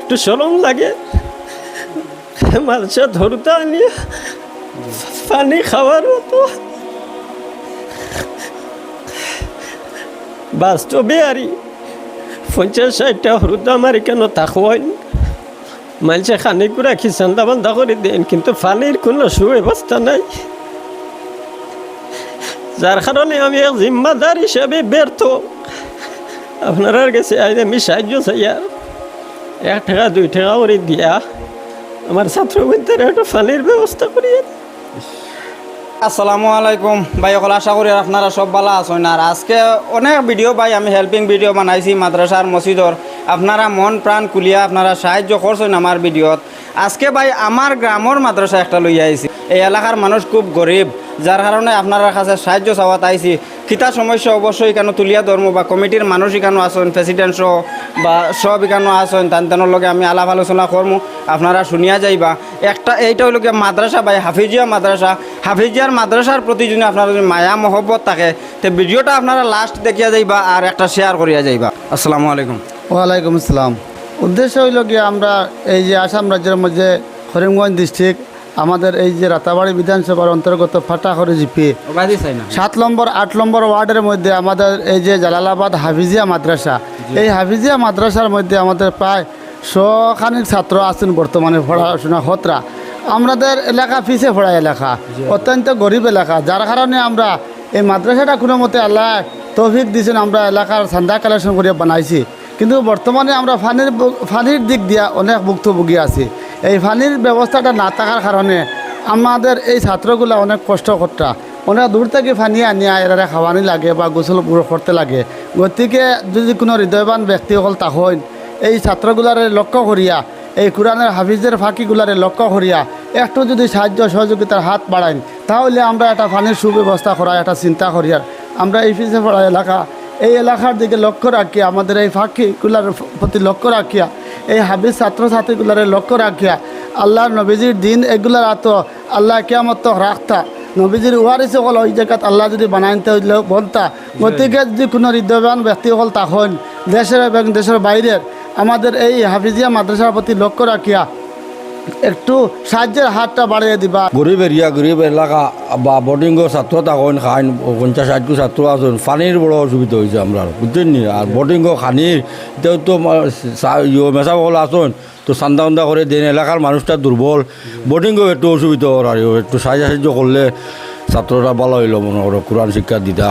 একটু সরম লাগে। মানুষের ধরতে আনিয়ে পানি খাওয়ার মতো। বাস্তবে আরই পঞ্চাশ ষাটটা হরুদ আমার কেন তাকওয়াই মানুষে খানি করে রাখি চান্দা বান্দা করে দেন, কিন্তু পানির কোনো সুব্যবস্থা নাই। যার কারণে আমি এক জিম্মাদার হিসাবে ব্যর্থ। আপনার কাছে আমি সাহায্য চাই আর। এক টাকা দুই টাকা করে দিয়া আমার ছাত্রবৃত্তের একটু পানির ব্যবস্থা করিয়ে। আসসালামু আলাইকুম। ভাই, অকল আশা করি আপনারা সব ভালো আছেন। আর আজকে অনেক ভিডিও ভাই, আমি হেল্পিং ভিডিও বানাইছি মাদ্রাসার মসজিদর আপনারা মন প্রাণ কুলিয়া আপনারা সাহায্য করছেন আমার ভিডিওত। আজকে ভাই, আমার গ্রামের মাদ্রাসা একটা লই আইছি এই এলাকার মানুষ খুব গরিব, যার কারণে আপনারা কাছে সাহায্য চাওয়াত আইছি। কিতা সমস্যা অবশ্যই কেন তুলিয়া ধর্ম বা কমিটির মানুষ এখানে আসেন প্রেসিডেন্ট সহ বা সব এখানে আসেন তান তানোর লগে আমি আলাপ আলোচনা করব আপনারা শুনিয়া যাইবা। একটা এইটা হইল মাদ্রাসা ভাই হাফিজিয়া মাদ্রাসা। হাফিজিয়ার মাদ্রাসার প্রতি যদি আপনার যদি মায়া, মহব্বত থাকে, তো ভিডিওটা আপনারা লাস্ট দেখিয়া যাইবা আর একটা শেয়ার করিয়া যাইবা। আসসালামু আলাইকুম। ওয়ালাইকুম আসসালাম। উদ্দেশ্য হইল গিয়ে আমরা এই যে আসাম রাজ্যের মধ্যে করিমগঞ্জ ডিস্ট্রিক্ট আমাদের এই যে রাতাবাড়ি বিধানসভার অন্তর্গত ফাটাখড়ি জিপি সাত নম্বর আট নম্বর ওয়ার্ডের মধ্যে আমাদের এই যে জালালাবাদ হাফিজিয়া মাদ্রাসা এই হাফিজিয়া মাদ্রাসার মধ্যে আমাদের প্রায় শখানিক ছাত্র আছেন বর্তমানে পড়াশোনা হতরা। আমাদের এলাকা পিছিয়ে পড়া এলাকা অত্যন্ত গরিব এলাকা। যার কারণে আমরা এই মাদ্রাসাটা কোনো মতে আল্লাহ তৌফিক দিয়েছেন আমরা এলাকার চান্দা কালেকশন করে বানাইছি। কিন্তু বর্তমানে আমরা ফানির ফানির দিক দিয়া অনেক ভুক্তভোগী আছি। এই ফানির ব্যবস্থাটা না থাকার কারণে আমাদের এই ছাত্রগুলা অনেক কষ্ট করতা। অনেক দূর থেকে ফানি আনিয়া এরা খাওয়ানি লাগে বা গোসল করতে লাগে। গতিকে যদি কোনো হৃদয়বান ব্যক্তি হল তাহন এই ছাত্রগুলারে লক্ষ্য করিয়া, এই কোরআনের হাফিজের ফাঁকিগুলারে লক্ষ্য করিয়া, একটু যদি সাহায্য সহযোগিতার হাত বাড়াই তাহলে আমরা একটা ফানির সুব্যবস্থা করা একটা চিন্তা করিয়া আমরা এই পিছিয়ে পড়া এলাকা এই এলাকার দিকে লক্ষ্য রাখিয়া, আমাদের এই ফাঁকিগুলার প্রতি লক্ষ্য রাখিয়া, এই হাবিজ ছাত্রছাত্রীগুলার লক্ষ্য রাখিয়া, আল্লাহর নবীজির দিন এগুলার আত আল্লাহ কেমত রাখতা। নবীজির ওয়ারিস হল ওই জায়গাত আল্লাহ যদি বানাইতে হইলে বলতা গতিকে যদি কোনো হৃদয়বান ব্যক্তি হল তখন দেশের এবং দেশের বাইরের। আমাদের এই হাফিজিয়া মাদ্রাসার প্রতি লক্ষ্য রাখিয়া একটু সাহায্যের হাতটা বাড়িয়ে দিবা। গরিব এরিয়া, গরিব এলাকা, বা বোর্ডিং ছাত্র থাকেন খান পঞ্চাশ ষাট ছাত্র আছেন পানির বড় অসুবিধা হয়েছে আমরা বুঝছেন নি? আর বোর্ডিং খানির এটাও তো মেসা বল আসুন তো চান্দা উন্দা করে দেন এলাকার মানুষটা দুর্বল বোর্ডিংও একটু অসুবিধা আর একটু সাহায্য সাহায্য করলে ছাত্ররা ভালো হইল মনে করো কোরআন শিক্ষা দিতা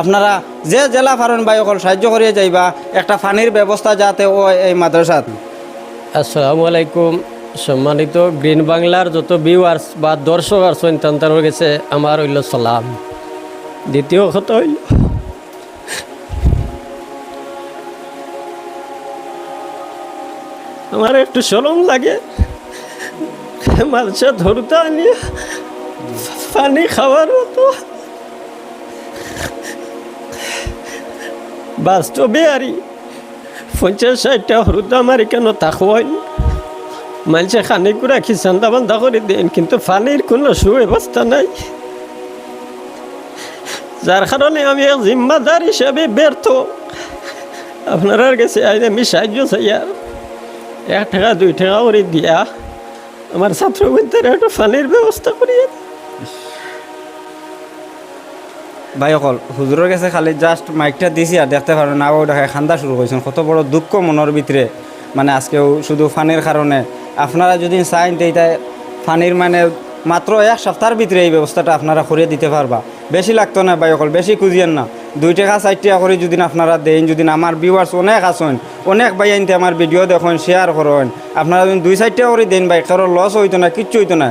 আপনারা যে জেলা ফারণ বাই অকল সাহায্য করিয়ে যাইবা, একটা ফানির ব্যবস্থা যাতে ও এই মাদ্রাসাত। আসসালামু আলাইকুম। সম্মানিত গ্রিন বাংলার যত ভিউয়ার্স বা দর্শক আছেন তান্তানোর গেছে, আমার হইল সালাম। দ্বিতীয় কথা হইল, আমার একটু সরম লাগে। মানুষের ধরতে আনিয়ে পানি খাওয়ার মতো। বাস্তবে আরই পঞ্চাশ ষাটটা হরুদ আমার কেন তাকওয়াই মানুষে খানি রাখি চান্দা বান্দা করে দেন কিন্তু পানির কোনো সুব্যবস্থা নাই। যার কারণে আমি এক জিম্মাদার হিসাবে ব্যর্থ। আপনার কাছে আমি সাহায্য চাই আর এক টাকা দুই টাকা করে দিয়া। আমার ছাত্রবৃত্তের একটু পানির ব্যবস্থা করিয়ে। ভাই, অকল হুজুরের কাছে খালি জাস্ট মাইকটা দিছি আর দেখতে পারো না ও দেখা খান্দা শুরু করেছেন। কত বড় দুঃখ মনের ভিতরে। মানে আজকেও শুধু ফানির কারণে। আপনারা যদি চাইন এইটা ফানির মানে মাত্র এক সপ্তাহের ভিতরে এই ব্যবস্থাটা আপনারা করিয়ে দিতে পারবা। বেশি লাগতো না ভাই, অকল বেশি খুঁজিয়েন না। দুই টাকা চার টাকা করে যদি আপনারা দেন, যদি আমার ভিউয়ার্স অনেক আছেন, অনেক ভাই আনতে আমার ভিডিও দেখুন শেয়ার করেন। আপনারা যদি দুই চার টাকা করে দেন ভাই, কারও লস হইতো না, কিচ্ছু হইতো না।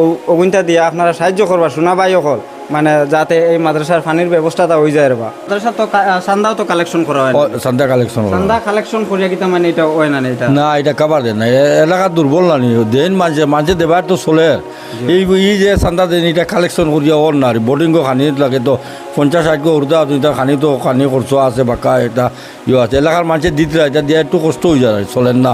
ও ওগুনটা দিয়া আপনারা সাহায্য করবা, শোনা ভাই, অকল। মানে যাতে এই মাদ্রাসার পানির ব্যবস্থাটা হয়ে যায় বা। মাদ্রাসা তো চান্দাও তো কালেকশন করা হয়। চান্দা কালেকশন চান্দা কালেকশন করিয়া কিতা মানে এটা হয় না এটা? না এটা কাবার দেন না। এলাকা দুর্বল না নি। দেন মাঝে মাঝে দেবার তো চলে। এই ই যে চান্দা দেন এটা কালেকশন করিয়া ওর না বোর্ডিংও খানি লাগে তো। পঞ্চাশ ষাট গো উর্দা দুইটা খানি তো খানি খরচ আছে বাকা এটা ইয়ে আছে। এলাকার মানুষের দিতে এটা দিয়ে একটু কষ্ট হয়ে যায় চলেন না।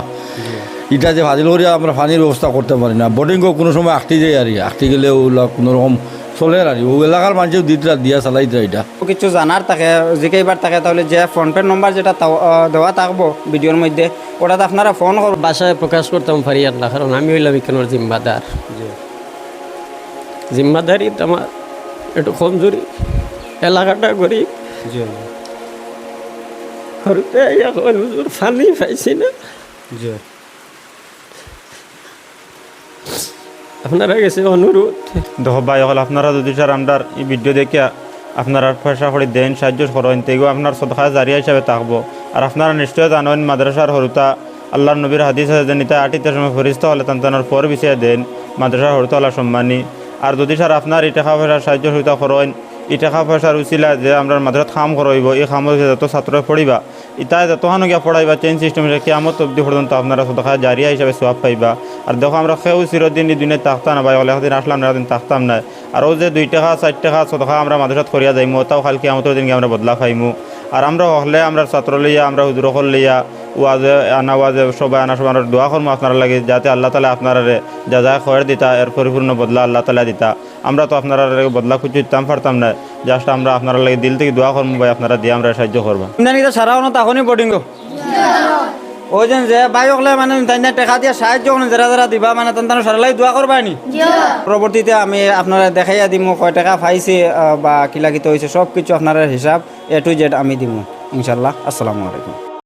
এটা যে ভাজিল করিয়া আমরা পানির ব্যবস্থা করতে পারি না। বোর্ডিংও কোনো সময় আঁকতে যায় আর আঁকতে গেলে কোনো রকম চলে আর ও এলাকার মানুষেও দিতে দিয়া চালাই দেয় এটা। কিছু জানার থাকে জিকাইবার থাকে তাহলে যে ফোন পে নম্বর যেটা দেওয়া থাকব ভিডিওর মধ্যে ওটাতে আপনারা ফোন করবেন বাসায় প্রকাশ করতাম পারি আর না কারণ আমি হইলাম এখানোর জিম্মাদার। জিম্মাদারি আমার একটু কমজোরি এলাকাটা গরিব হরতে এখন ফানি পাইছি না। আপনারা গেছে অনুরোধ দেখো ভাই হল আপনারা যদি স্যার আপনার এই ভিডিও দেখিয়া আপনারা পয়সা করে দেন, সাহায্য করেন, তেগো আপনার সদকা জারিয়া হিসাবে থাকব। আর আপনারা নিশ্চয় জানেন, মাদ্রাসার হরুতা আল্লাহর নবীর হাদিস আছে নিতা আটিতে সময় ফরিস্ত হলে তান্তানোর পর বিষয়ে দেন, মাদ্রাসার হরুতা আল্লাহ সম্মানী। আর যদি স্যার আপনার এই পয়সার সাহায্য সহিতা করেন, এই পয়সার উচিলা যে আমরা মাদ্রাসাত খাম করইব, এই খামত যত ছাত্র পড়িবা ইতায় তোহানো গিয়া পড়াইবা চেঞ্জ সিস্টেম কিয়ামত অব্দি পর্যন্ত আপনারা সদকা জারিয়া হিসাবে সোয়াব পাইবা। আর দেখো আমরা সেও চিরদিন এই দুনিয়া তাকতাম না বা অলেখ দিন আসলাম না দিন তাকতাম না। আর ও যে দুই টাকা, চার টাকা সদকা আমরা মাদ্রাসাত করিয়া যাইমু, তাও খাল কিয়ামতের দিন আমরা বদলা পাইমু। আর আমরা হলে আমরা ছাত্র লইয়া, আমরা হুজুর হল লইয়া, ওয়াজে, আনা ওয়াজে, সবাই আনা সবাই দোয়া করব আপনারা লাগে, যাতে আল্লাহ তালা আপনারা যা যা খয়ের দিতা, এর পরিপূর্ণ বদলা আল্লাহ তালা দিতা। আমরা তো আপনারা বদলা খুঁজে দিতাম পারতাম না। জাস্ট আমরা আপনারা লাগে দিল থেকে দোয়া করব ভাই, আপনারা দিয়ে আমরা সাহায্য করব। সারা বোর্ডিং ওই যে যে ভাই হলে মানে তাইনা টেকা দিয়ে সাহায্য করেন যারা যারা দিবা মানে তান সারালাই দোয়া করবা নি পরবর্তীতে আমি আপনারা দেখাইয়া দিমু কয় টাকা পাইছে বা কিলা কিতে হয়েছে সব কিছু আপনারা হিসাব এ টু জেড আমি দিমু ইনশাল্লাহ আসসালামু আলাইকুম।